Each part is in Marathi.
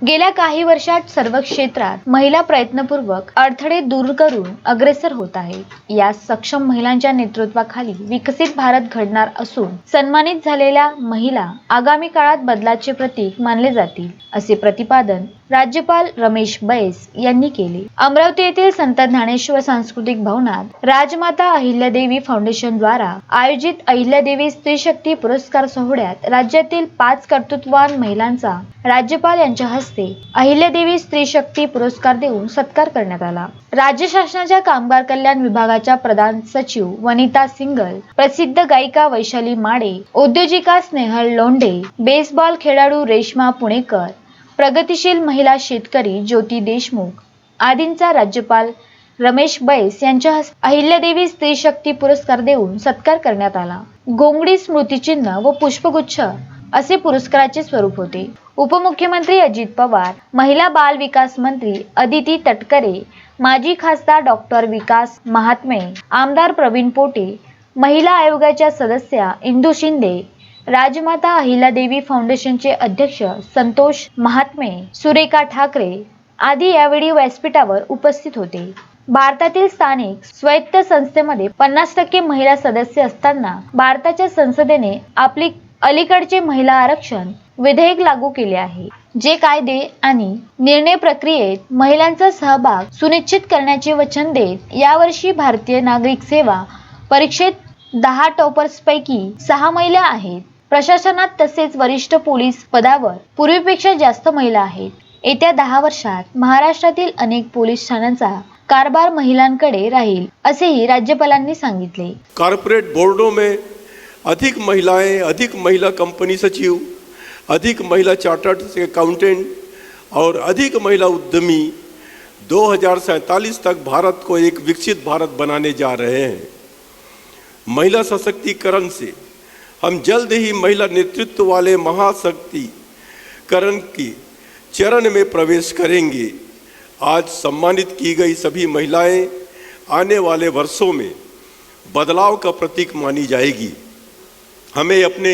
गेल्या काही वर्षात सर्व क्षेत्रात महिला प्रयत्नपूर्वक अडथळे दूर करून अग्रेसर होत आहेत या सक्षम महिलांच्या नेतृत्वाखाली विकसित भारत घडणार असून सन्मानित झालेल्या महिला आगामी काळात बदलाचे प्रतीक मानले जातील असे प्रतिपादन राज्यपाल रमेश बैस यांनी केले. अमरावती येथील संत ज्ञानेश्वर सांस्कृतिक भवनात राजमाता अहिल्यादेवी फाउंडेशन द्वारा आयोजित अहिल्यादेवी स्त्री शक्ती पुरस्कार सोहळ्यात राज्यातील पाच कर्तृत्ववान महिलांचा राज्यपाल यांच्या हस्ते अहिल्यादेवी स्त्री शक्ती पुरस्कार देऊन सत्कार करण्यात आला. राज्य शासनाच्या कामगार कल्याण विभागाच्या प्रधान सचिव वनिता सिंगल प्रसिद्ध गायिका वैशाली माडे उद्योजिका स्नेहल लोंढे बेसबॉल खेळाडू रेश्मा पुणेकर प्रगतिशील महिला शेतकरी ज्योती देशमुख आदींचा राज्यपाल रमेश बैस यांच्या अहिल्यादेवी स्त्री शक्ती पुरस्कार देऊन सत्कार करण्यात आला. गोंगडी स्मृतिचिन्ह व पुष्पगुच्छ असे पुरस्काराचे स्वरूप होते. उपमुख्यमंत्री अजित पवार महिला बाल विकास मंत्री अदिती तटकरे माजी खासदार डॉक्टर विकास महात्मे आमदार प्रवीण पोटे महिला आयोगाच्या सदस्या इंदू शिंदे राजमाता अहिलादेवी फाउंडेशनचे अध्यक्ष संतोष महात्मे सुरेखा ठाकरे आदी यावेळी व्यासपीठावर उपस्थित होते. भारतातील स्थानिक स्वायत्त संस्थेमध्ये पन्नास टक्के महिला सदस्य असताना भारताच्या संसदेने आपली अलीकडचे महिला आरक्षण विधेयक लागू केले आहे. जे कायदे आणि निर्णय प्रक्रियेत महिलांचा सहभाग सुनिश्चित करण्याचे वचन देत यावर्षी भारतीय नागरिक सेवा परीक्षेत दहा टॉपर्सपैकी सहा महिला आहेत. प्रशासनात तसेच वरिष्ठ पोलीस पदावर पूर्वीपेक्षा जास्त महिला आहेत. येत्या दहा वर्षात महाराष्ट्रातील अनेक पोलीस ठाण्यांचा कारभार महिलांकडे राहील असेही राज्यपालांनी सांगितले. कॉर्पोरेट बोर्डो में अधिक महिलाएँ, अधिक महिला कंपनी सचिव, अधिक महिला चार्टर्ड अकाउंटेंट और अधिक महिला उद्यमी 2047 तक भारत को एक विकसित भारत बनाने जा रहे हैं। महिला सशक्तिकरण से हम जल्द ही महिला नेतृत्व वाले महाशक्तिकरण की चरण में प्रवेश करेंगे। आज सम्मानित की गई सभी महिलाएँ आने वाले वर्षों में बदलाव का प्रतीक मानी जाएगी। हमें अपने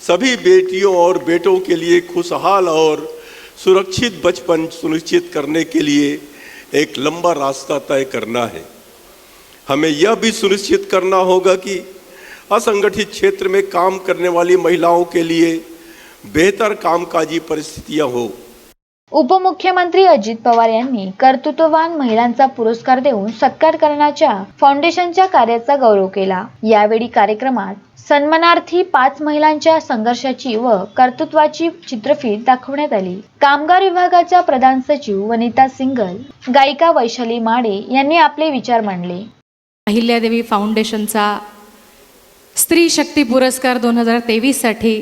सभी बेटियों और बेटों के लिए खुशहाल और सुरक्षित बचपन सुनिश्चित करने के लिए एक लंबा रास्ता तय करना है। हमें यह भी सुनिश्चित करना होगा कि असंगठित क्षेत्र में काम करने वाली महिलाओं के लिए बेहतर कामकाजी परिस्थितियाँ हो। उपमुख्यमंत्री अजित पवार यांनी कर्तृत्ववान महिलांचा पुरस्कार देऊन सत्कार करण्याच्या फाउंडेशनच्या कार्याचा गौरव केला. यावेळी कार्यक्रमात सन्मानार्थी पाच महिलांच्या संघर्षाची व कर्तृत्वाची चित्रफीत दाखवण्यात आली. कामगार विभागाच्या प्रधान सचिव वनिता सिंगल गायिका वैशाली माडे यांनी आपले विचार मांडले. अहिल्यादेवी फाउंडेशनचा स्त्री शक्ती पुरस्कार दोन हजार तेवीससाठी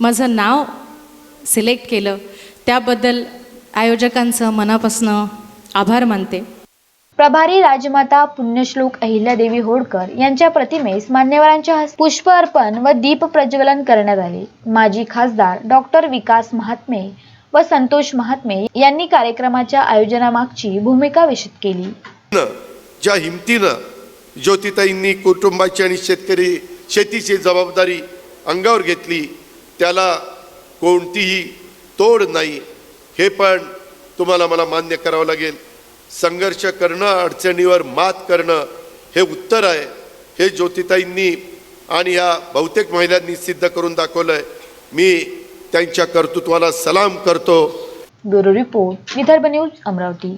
माझं नाव सिलेक्ट केलं. त्याबद्दल आयोजकांचं मनापासनं आभार मानते. प्रभारी राजमाता पुण्यश्लोक अहिल्यादेवी होळकर यांच्या प्रतिमेस मान्यवरांच्या हस्ते पुष्प अर्पण व दीप प्रज्वलन करण्यात आले. माजी खासदार डॉक्टर विकास महात्मे व संतोष महात्मे यांनी कार्यक्रमाच्या आयोजनामागची भूमिका विशद केली. ज्या हिमतीनं ज्योतिताईंनी कुटुंबाची आणि शेतकरी शेतीची जबाबदारी अंगावर घेतली त्याला कोणतीही तोड नाही हे पण तुम्हाला मला मान्य करावं लागेल. संघर्ष करणं अडचणीवर मात करणं हे उत्तर आहे. हे ज्योतिताईंनी आणि या बहुतेक महिलांनी सिद्ध करून दाखवलं आहे मी त्यांच्या कर्तृत्वाला सलाम करतो. Bureau report Vidarbha news Amravati.